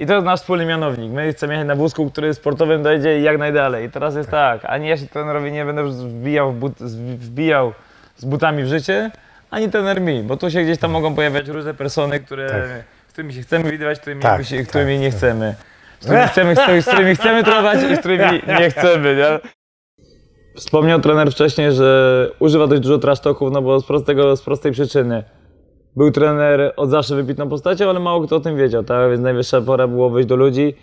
I to jest nasz wspólny mianownik. My chcemy jechać na wózku, który sportowym dojdzie jak najdalej. I teraz jest tak, ani ja się trenerowi nie będę wbijał, w but, wbijał z butami w życie, ani trener mi, bo tu się gdzieś tam mogą pojawiać różne persony, które, z którymi się chcemy widywać, z którymi, Tak, się, tak, którymi nie chcemy. Z którymi chcemy, z którymi chcemy trenować i z którymi nie chcemy, nie? Wspomniał trener wcześniej, że używa dość dużo trash talków, no bo z prostego, z prostej przyczyny. Był trener od zawsze wybitną postacią, ale mało kto o tym wiedział, tak? Więc najwyższa pora było wyjść do ludzi,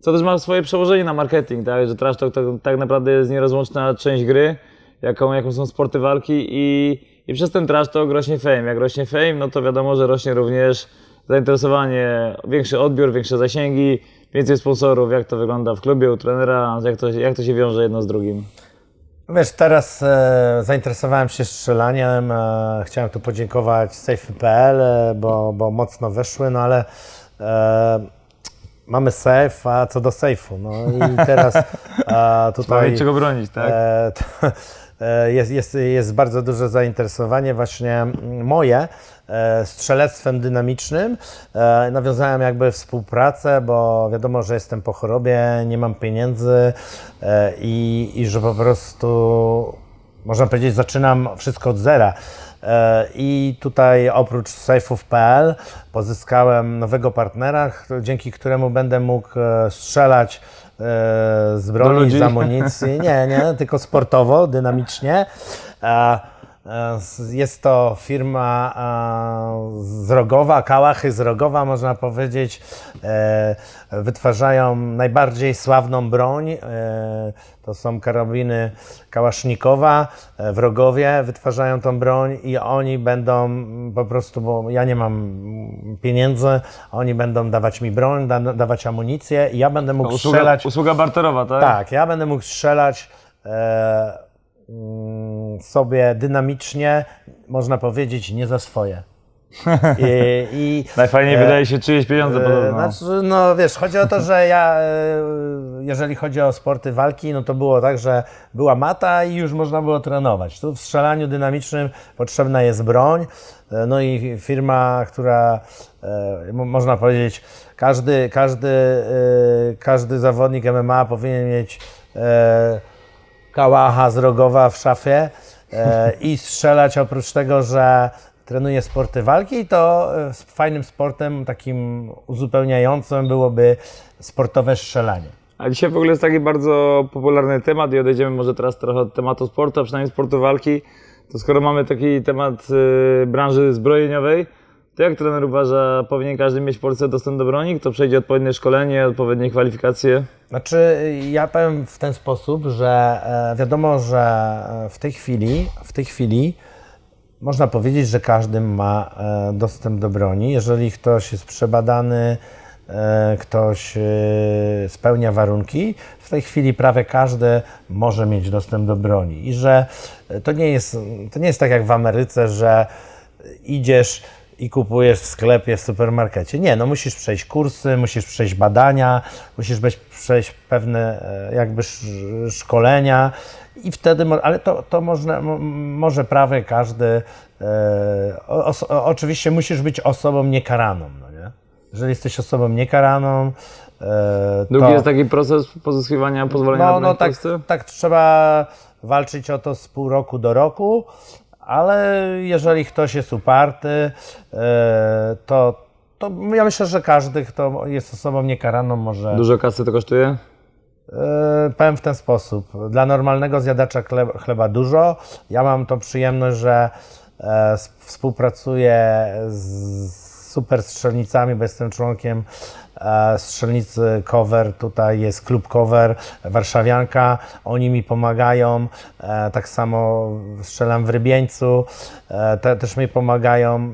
co też ma swoje przełożenie na marketing, tak? Że trash talk tak, tak naprawdę jest nierozłączna część gry, jaką, jaką są sporty walki i, i przez ten trash talk rośnie fame. Jak rośnie fame, no to wiadomo, że rośnie również zainteresowanie, większy odbiór, większe zasięgi, więcej sponsorów, jak to wygląda w klubie, u trenera, jak to, jak to się wiąże jedno z drugim. Wiesz, teraz e, zainteresowałem się strzelaniem. E, chciałem tu podziękować Safe.pl, e, bo, bo mocno weszły, no ale e, mamy safe, a co do safe'u. No i teraz Trzeba tutaj mieć czego bronić, tak? e, to, e, jest, jest, jest bardzo duże zainteresowanie właśnie mm, moje e, strzelectwem dynamicznym. E, Nawiązałem jakby współpracę, bo wiadomo, że jestem po chorobie, nie mam pieniędzy e, i, i że po prostu można powiedzieć, zaczynam wszystko od zera. E, I tutaj oprócz safe'ów.pl pozyskałem nowego partnera, dzięki któremu będę mógł e, strzelać e, z broni, z amunicji. Nie, nie, tylko sportowo, dynamicznie. E, Jest to firma e, z Rogowa, Kałachy z Rogowa, można powiedzieć. E, Wytwarzają najbardziej sławną broń. To są karabiny Kałasznikowa w Rogowie. Wytwarzają tą broń i oni będą po prostu, bo ja nie mam pieniędzy, oni będą dawać mi broń, da, dawać amunicję i ja będę mógł Usługa, strzelać. usługa barterowa, tak? Tak, ja będę mógł strzelać sobie dynamicznie, można powiedzieć, nie za swoje. I, i Najfajniej e, wydaje się czyjeś pieniądze e, podobno. Znaczy, no wiesz, chodzi o to, że ja, e, jeżeli chodzi o sporty walki, no to było tak, że była mata i już można było trenować. Tu w strzelaniu dynamicznym potrzebna jest broń, e, no i firma, która, mo- można powiedzieć, każdy, każdy, każdy zawodnik MMA powinien mieć kałacha z rogowa w szafie i strzelać oprócz tego, że trenuje sporty walki, to e, fajnym sportem takim uzupełniającym byłoby sportowe strzelanie. A dzisiaj w ogóle jest taki bardzo popularny temat i odejdziemy może teraz trochę od tematu sportu, a przynajmniej sportu walki. To skoro mamy taki temat y, branży zbrojeniowej, to jak trener uważa, powinien każdy mieć w Polsce dostęp do broni? Kto przejdzie odpowiednie szkolenie, odpowiednie kwalifikacje? Znaczy, ja powiem w ten sposób, że e, wiadomo, że e, w tej chwili, w tej chwili można powiedzieć, że każdy ma e, dostęp do broni. Jeżeli ktoś jest przebadany, ktoś spełnia warunki, w tej chwili prawie każdy może mieć dostęp do broni. I że to nie jest, to nie jest tak jak w Ameryce, że idziesz i kupujesz w sklepie, w supermarkecie. Nie, no musisz przejść kursy, musisz przejść badania, musisz być, przejść pewne e, jakby sz- szkolenia i wtedy, ale to, to można, mo- może prawie każdy, e, o, os, o, oczywiście musisz być osobą niekaraną, no nie? Jeżeli jesteś osobą niekaraną, e, Długi to... jest taki proces pozyskiwania pozwolenia na No, broń no tak, tak trzeba walczyć o to z pół roku do roku, ale jeżeli ktoś jest uparty, e, to, to ja myślę, że każdy, kto jest osobą niekaraną, może. Dużo kasy to kosztuje? E, powiem w ten sposób. Dla normalnego zjadacza chleba, chleba dużo. Ja mam tą przyjemność, że e, współpracuję z super strzelnicami, bo jestem członkiem e, strzelnicy Cover. Tutaj jest klub Cover, Warszawianka. Oni mi pomagają. E, tak samo strzelam w Rybieńcu. E, te, też mi pomagają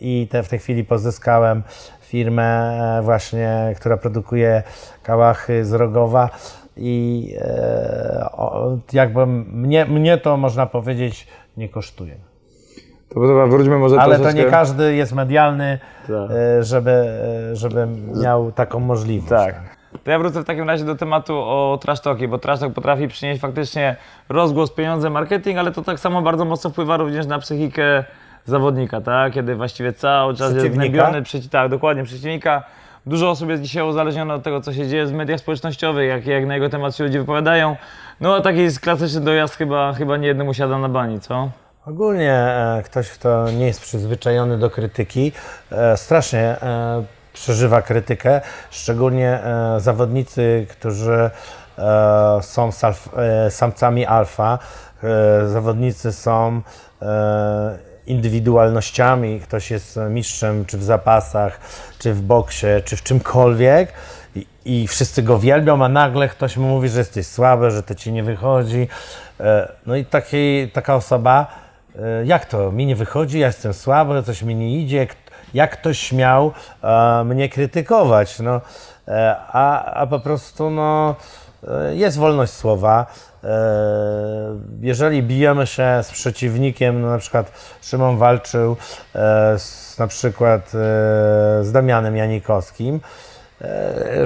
i te, w tej chwili pozyskałem firmę właśnie, która produkuje kałachy z Rogowa i jakby mnie, mnie to można powiedzieć nie kosztuje. To dobra, wróćmy może Ale to troszeczkę... nie każdy jest medialny, Tak. e, żeby, e, żeby miał taką możliwość. Tak. To ja wrócę w takim razie do tematu o trash talki, bo trash talk potrafi przynieść faktycznie rozgłos, pieniądze, marketing, ale to tak samo bardzo mocno wpływa również na psychikę zawodnika, tak? Kiedy właściwie cały czas jest przeci- tak, dokładnie, przeciwnika, Dużo osób jest dzisiaj uzależnione od tego, co się dzieje w mediach społecznościowych, jak, jak na jego temat się ludzie wypowiadają. No a taki klasyczny dojazd chyba, chyba nie jednemu siada na bani, co? Ogólnie e, ktoś, kto nie jest przyzwyczajony do krytyki, e, strasznie e, przeżywa krytykę, szczególnie zawodnicy, którzy są samcami alfa. Zawodnicy są indywidualnościami, ktoś jest mistrzem czy w zapasach, czy w boksie, czy w czymkolwiek i, wszyscy go wielbią, a nagle ktoś mu mówi, że jesteś słaby, że to ci nie wychodzi. No i taki, taka osoba, jak to, mi nie wychodzi, ja jestem słaby, coś mi nie idzie, jak ktoś śmiał e, mnie krytykować, no, e, a, a po prostu, no, e, jest wolność słowa. E, Jeżeli bijemy się z przeciwnikiem, no na przykład Szymon walczył e, z, na przykład e, z Damianem Janikowskim, E,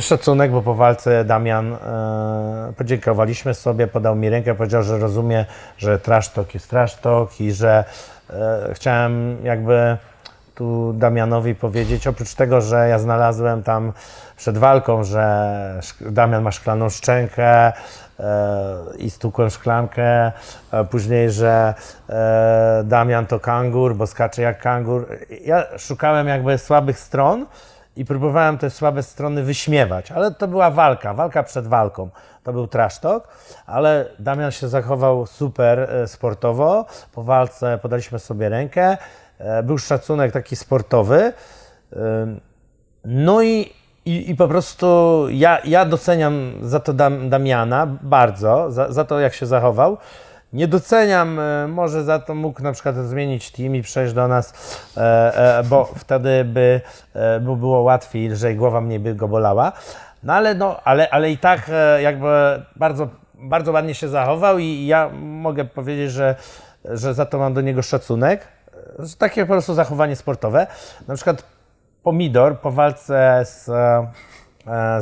Szacunek, bo po walce Damian e, podziękowaliśmy sobie, podał mi rękę, powiedział, że rozumie, że trash talk jest trash talk i że e, chciałem jakby tu Damianowi powiedzieć, oprócz tego, że ja znalazłem tam przed walką, że Damian ma szklaną szczękę e, i stukłem szklankę, później, że e, Damian to kangur, bo skacze jak kangur. Ja szukałem jakby słabych stron, i próbowałem te słabe strony wyśmiewać, ale to była walka, walka przed walką. To był trash talk, ale Damian się zachował super e, sportowo. Po walce podaliśmy sobie rękę. E, Był szacunek taki sportowy. No i, i, i po prostu ja, ja doceniam za to Dam, Damiana bardzo, za, za to jak się zachował. Nie doceniam, e, może za to mógł na przykład zmienić team i przejść do nas, e, e, bo wtedy by, by było łatwiej, lżej, głowa mniej by go bolała. No ale, no, ale, ale i tak jakby bardzo, bardzo ładnie się zachował i ja mogę powiedzieć, że, że za to mam do niego szacunek. Takie po prostu zachowanie sportowe. Na przykład Pomidor po walce z,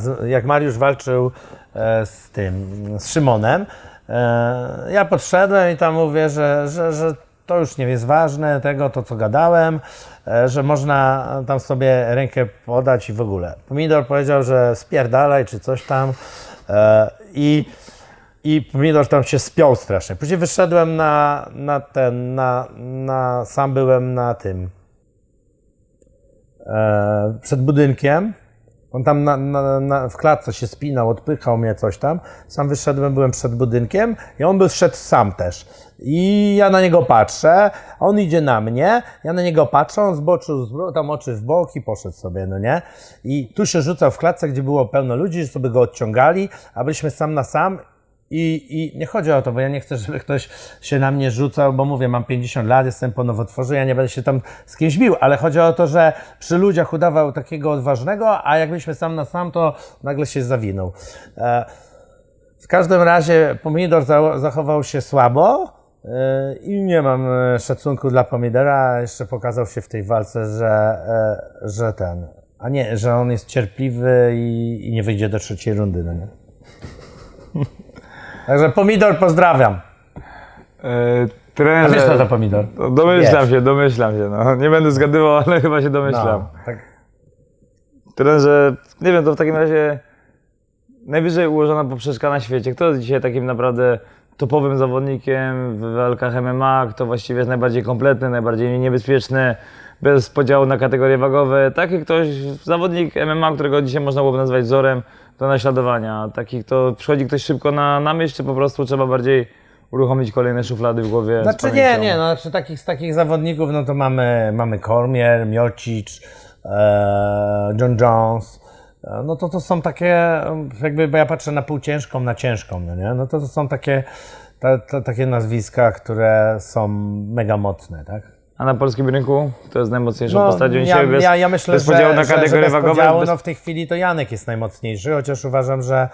z jak Mariusz walczył z tym, z Szymonem, ja podszedłem i tam mówię, że, że, że to już nie jest ważne, tego, to co gadałem, e, że można tam sobie rękę podać i w ogóle. Pomidor powiedział, że spierdalaj czy coś tam e, i i pomidor tam się spiął strasznie. Później wyszedłem na, na ten, na, na, sam byłem na tym, e, przed budynkiem. On tam na, na, na, w klatce się spinał, odpychał mnie coś tam. Sam wyszedłem, byłem przed budynkiem i on by szedł sam też. I ja na niego patrzę, on idzie na mnie, ja na niego patrzę, on zboczył z- tam oczy w bok i poszedł sobie, no nie? I tu się rzucał w klatce, gdzie było pełno ludzi, że sobie go odciągali, a byliśmy sam na sam i, I nie chodzi o to, bo ja nie chcę, żeby ktoś się na mnie rzucał, bo mówię, mam 50 lat, jestem po nowotworze, ja nie będę się tam z kimś bił, ale chodzi o to, że przy ludziach udawał takiego odważnego, a jak byliśmy sam na sam, to nagle się zawinął. E, w każdym razie pomidor za, zachował się słabo e, i nie mam e, szacunku dla pomidora. Jeszcze pokazał się w tej walce, że, że ten, a nie, że on jest cierpliwy i, i nie wyjdzie do trzeciej rundy. No nie? Także pomidor pozdrawiam. E, A trenerze, wiesz co to pomidor? No, domyślam Wiesz. się, domyślam się. No. Nie będę zgadywał, ale chyba się domyślam. No, tak. Trenerze, nie wiem, to w takim razie najwyżej ułożona poprzeczka na świecie. Kto jest dzisiaj takim naprawdę topowym zawodnikiem w walkach MMA? Kto właściwie jest najbardziej kompletny, najbardziej niebezpieczny, bez podziału na kategorie wagowe? Taki ktoś, zawodnik MMA, którego dzisiaj można byłoby nazwać wzorem do naśladowania. Taki, kto przychodzi ktoś szybko na, na myśl, czy po prostu trzeba bardziej uruchomić kolejne szuflady w głowie? z Znaczy nie, pamięcią? nie, no, znaczy takich, z takich zawodników, no to mamy, mamy Cormier, Miocic, e, John Jones, e, no to to są takie, jakby, bo ja patrzę na półciężką, na ciężką, no nie, no to to są takie, ta, ta, takie nazwiska, które są mega mocne, tak? A na polskim rynku to jest najmocniejszą No, postacią ja, dzisiaj bez, ja, ja myślę, bez że, podziału na że, że kategorie bez wagowe. podziału, bez... no w tej chwili to Janek jest najmocniejszy, chociaż uważam, że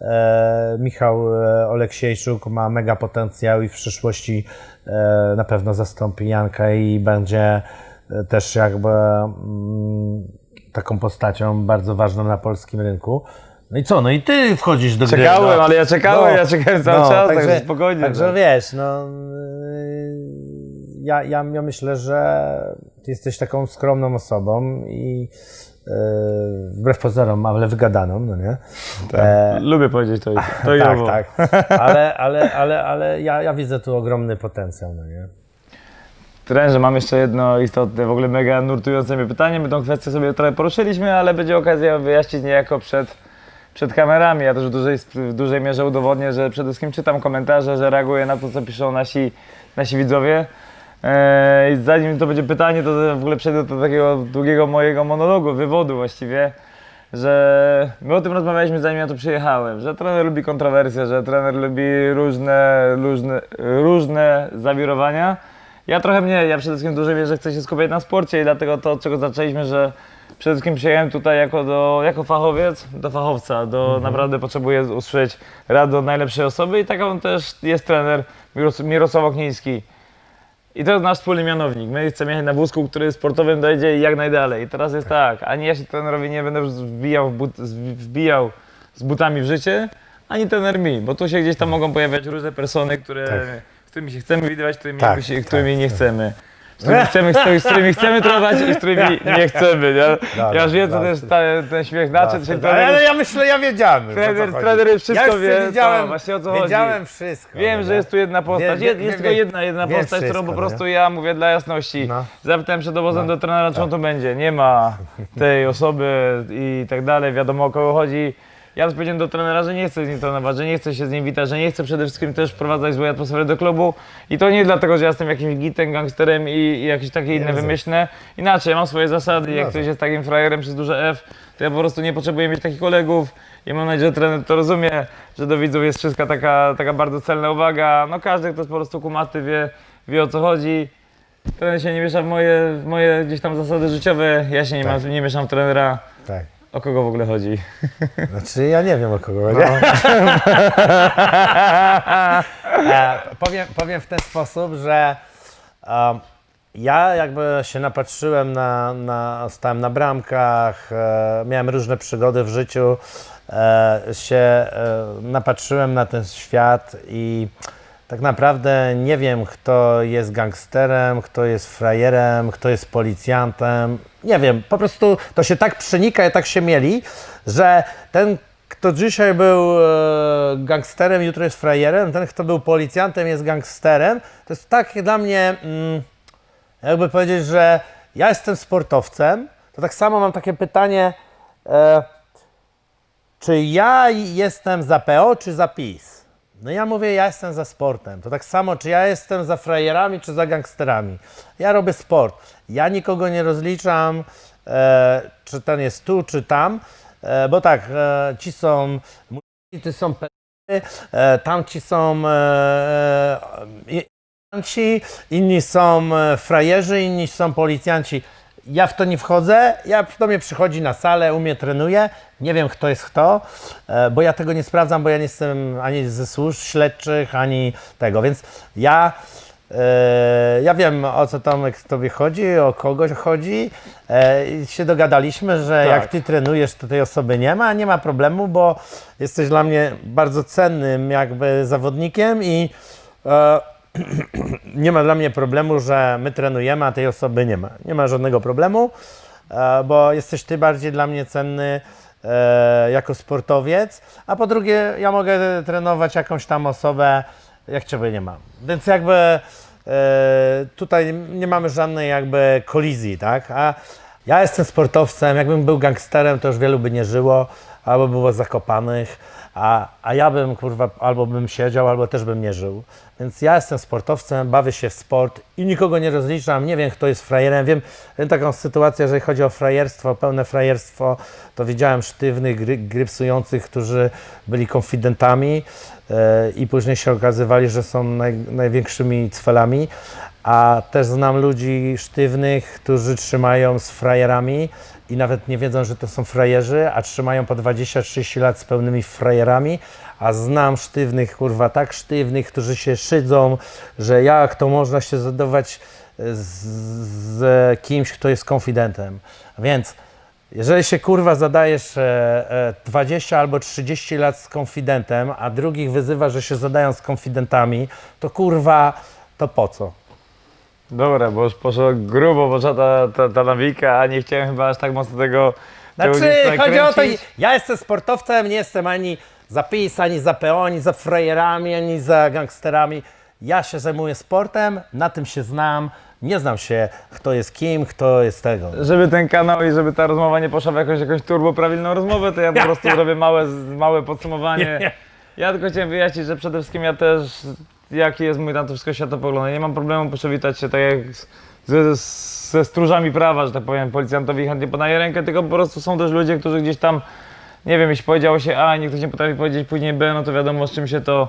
e, Michał e, Oleksiejczuk ma mega potencjał i w przyszłości e, na pewno zastąpi Janka i będzie e, też jakby mm, taką postacią bardzo ważną na polskim rynku. No i co, no i ty wchodzisz do gry. Czekałem, no. ale ja czekałem, ja czekałem cały czas, także spokojnie, Także no. wiesz, no yy, ja, ja, ja myślę, że ty jesteś taką skromną osobą i, wbrew pozorom, ale wygadaną, no nie? Tak. E, Lubię powiedzieć to, to tak, owo. tak. Ale, ale, ale, ale ja, ja widzę tu ogromny potencjał, no nie? Trenerze, mam jeszcze jedno istotne, w ogóle mega nurtujące mnie pytanie. My tą kwestię sobie trochę poruszyliśmy, ale będzie okazja wyjaśnić niejako przed, przed kamerami. Ja też w dużej, w dużej mierze udowodnię, że przede wszystkim czytam komentarze, że reaguję na to, co piszą nasi, nasi widzowie. Eee, I zanim to będzie pytanie, to w ogóle przejdę do takiego długiego mojego monologu, wywodu właściwie, że my o tym rozmawialiśmy zanim ja tu przyjechałem, że trener lubi kontrowersje, że trener lubi różne, różne, różne zawirowania. Ja trochę mniej, ja przede wszystkim w dużej mierze chcę się skupiać na sporcie i dlatego to, od czego zaczęliśmy, że przede wszystkim przyjechałem tutaj jako, do, jako fachowiec, do fachowca, do naprawdę potrzebuję usłyszeć rad od najlepszej osoby i taką też jest trener Miros- Mirosław Okniński. I to jest nasz wspólny mianownik. My chcemy jechać na wózku, który sportowym dojdzie jak najdalej. I teraz jest tak, ani ja się trenerowi nie będę wbijał, w but, wbijał z butami w życie, ani trener mi, bo tu się gdzieś tam mogą pojawiać różne persony, które, Tak. z którymi się chcemy widywać, z którymi, Tak, się, tak, którymi nie chcemy. Z którymi chcemy, z którymi, z którymi chcemy i z którymi nie chcemy. Nie? Ja już wiem, co dobra. ten, ta- ten śmiech to się Ale, trener ale ja myślę, ja wiedziałem. już, o co Trener- chodzi. trener już wszystko ja już wie, Wiedziałem, to właśnie o co chodzi. wiedziałem wszystko. Wiem, no że jest tu jedna postać. Jest, jest tylko jedna, jedna postać, którą wszystko, po prostu ja mówię dla jasności. No. Zapytałem przed obozem do trenera, czy on tu będzie. Nie ma tej osoby i tak dalej, wiadomo o kogo chodzi. Ja też powiedziałem do trenera, że nie chcę z nim trenować, że nie chcę się z nim witać, że nie chcę przede wszystkim też wprowadzać złej atmosfery do klubu. I to nie dlatego, że ja jestem jakimś gitem, gangsterem i, i jakieś takie inne Jezu. wymyślne. Inaczej, ja mam swoje zasady. Jak No ktoś jest takim frajerem przez duże F, to ja po prostu nie potrzebuję mieć takich kolegów. I mam nadzieję, że trener to rozumie, że do widzów jest wszystka taka, taka bardzo celna uwaga. No każdy, kto jest po prostu kumaty, wie, wie o co chodzi. Trener się nie miesza w moje, w moje gdzieś tam zasady życiowe. Ja się nie, Tak. mam, nie mieszam w trenera. Tak. O kogo w ogóle chodzi? Znaczy, ja nie wiem o kogo chodzi. e, powiem, powiem w ten sposób, że um, ja jakby się napatrzyłem na, na stałem na bramkach, e, miałem różne przygody w życiu, e, się e, napatrzyłem na ten świat i tak naprawdę nie wiem, kto jest gangsterem, kto jest frajerem, kto jest policjantem. Nie wiem, po prostu to się tak przenika i tak się mieli, że ten, kto dzisiaj był e, gangsterem, jutro jest frajerem, ten, kto był policjantem, jest gangsterem. To jest tak dla mnie, mm, jakby powiedzieć, że ja jestem sportowcem, to tak samo mam takie pytanie, e, czy ja jestem za PO, czy za PiS? No ja mówię, ja jestem za sportem. To tak samo, czy ja jestem za frajerami, czy za gangsterami. Ja robię sport. Ja nikogo nie rozliczam, e, czy ten jest tu, czy tam, e, bo tak, e, ci są, ty są p***y, e, tamci są e, e, inni są e, frajerzy, inni są policjanci. Ja w to nie wchodzę, ja do mnie przychodzi na salę, u mnie trenuje, nie wiem kto jest kto, e, bo ja tego nie sprawdzam, bo ja nie jestem ani ze służb śledczych, ani tego, więc ja, e, ja wiem o co Tomek tobie chodzi, o kogoś chodzi. E, i się dogadaliśmy, że Tak. jak ty trenujesz, to tej osoby nie ma, nie ma problemu, bo jesteś dla mnie bardzo cennym jakby zawodnikiem i nie ma dla mnie problemu, że my trenujemy, a tej osoby nie ma. Nie ma żadnego problemu, e, bo jesteś ty bardziej dla mnie cenny e, jako sportowiec, a po drugie ja mogę trenować jakąś tam osobę, jak ciebie nie mam. Więc jakby e, tutaj nie mamy żadnej jakby kolizji, tak? A ja jestem sportowcem, jakbym był gangsterem, to już wielu by nie żyło, albo było zakopanych, a, a ja bym kurwa albo bym siedział, albo też bym nie żył. Więc ja jestem sportowcem, bawię się w sport i nikogo nie rozliczam, nie wiem kto jest frajerem. Wiem, wiem taką sytuację, jeżeli chodzi o frajerstwo, pełne frajerstwo, to widziałem sztywnych, gry, grypsujących, którzy byli konfidentami e, i później się okazywali, że są naj, największymi cwelami. A też znam ludzi sztywnych, którzy trzymają z frajerami i nawet nie wiedzą, że to są frajerzy, a trzymają po 20-30 lat z pełnymi frajerami, a znam sztywnych, kurwa, tak sztywnych, którzy się szydzą, że jak to można się zadawać z, z kimś, kto jest konfidentem. Więc jeżeli się kurwa zadajesz e, e, 20 albo 30 lat z konfidentem, a drugich wyzywa, że się zadają z konfidentami, to kurwa, to po co? Dobra, bo już poszło grubo, poszła ta, ta, ta nawika, a nie chciałem chyba aż tak mocno tego tego Znaczy, gdzieś chodzi o to, ja jestem sportowcem, nie jestem ani za PiS, ani za PO, ani za frajerami, ani za gangsterami. Ja się zajmuję sportem, na tym się znam. Nie znam się, kto jest kim, kto jest tego. Żeby ten kanał i żeby ta rozmowa nie poszła w jakąś, jakąś turbo prawilną rozmowę, to ja po prostu robię małe, małe podsumowanie. Ja tylko chciałem wyjaśnić, że przede wszystkim ja też, jaki jest mój na to wszystko światopogląd. Nie mam problemu przywitać się tak jak ze, ze stróżami prawa, że tak powiem, policjantowi chętnie podaje rękę, tylko po prostu są też ludzie, którzy gdzieś tam, nie wiem, jeśli powiedziało się A, nikt nie potrafi powiedzieć później B, no to wiadomo z czym się to,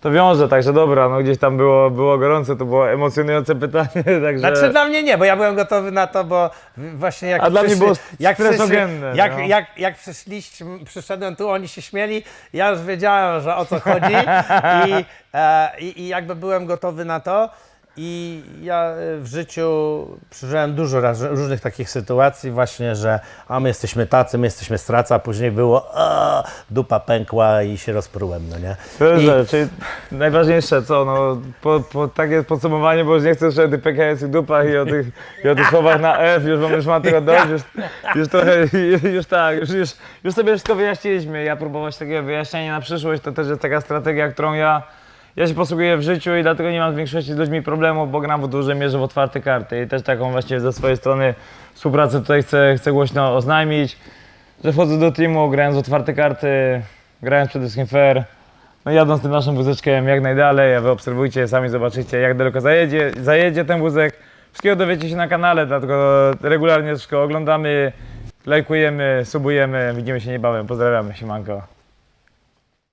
to wiąże, także dobra, no gdzieś tam było, było gorące, to było emocjonujące pytanie, także... Znaczy dla mnie nie, bo ja byłem gotowy na to, bo właśnie jak A dla mnie było jak, przyszli- jak, no. jak, jak przyszliśmy, przyszedłem tu, oni się śmieli, ja już wiedziałem, że o co chodzi i, e, i jakby byłem gotowy na to. I ja e, w życiu przeżyłem dużo raz, różnych takich sytuacji właśnie, że a my jesteśmy tacy, my jesteśmy straca, a później było a, dupa pękła i się rozprułem, no nie? I, Dobrze, czyli najważniejsze co, no po, po takie podsumowanie, bo już nie chcę jeszcze o tych pękających dupach i o tych, i o tych słowach na F, już mam, już mam tego dość, już, już trochę, już tak, już, już, już sobie wszystko wyjaśniliśmy. Ja próbować takiego wyjaśnienia na przyszłość, to też jest taka strategia, którą ja, ja się posługuję w życiu i dlatego nie mam z większości z ludźmi problemu, bo gram w dużej mierze w otwarte karty i też taką właśnie ze swojej strony współpracę tutaj chcę, chcę głośno oznajmić, że wchodzę do teamu, grając w otwarte karty, grając przede wszystkim fair, no jadąc tym naszym wózeczkiem jak najdalej, a wy obserwujcie, sami zobaczycie jak daleko zajedzie, zajedzie ten wózek. Wszystkiego dowiecie się na kanale, dlatego regularnie wszystko oglądamy, lajkujemy, subujemy, widzimy się niebawem, pozdrawiamy, siemanko.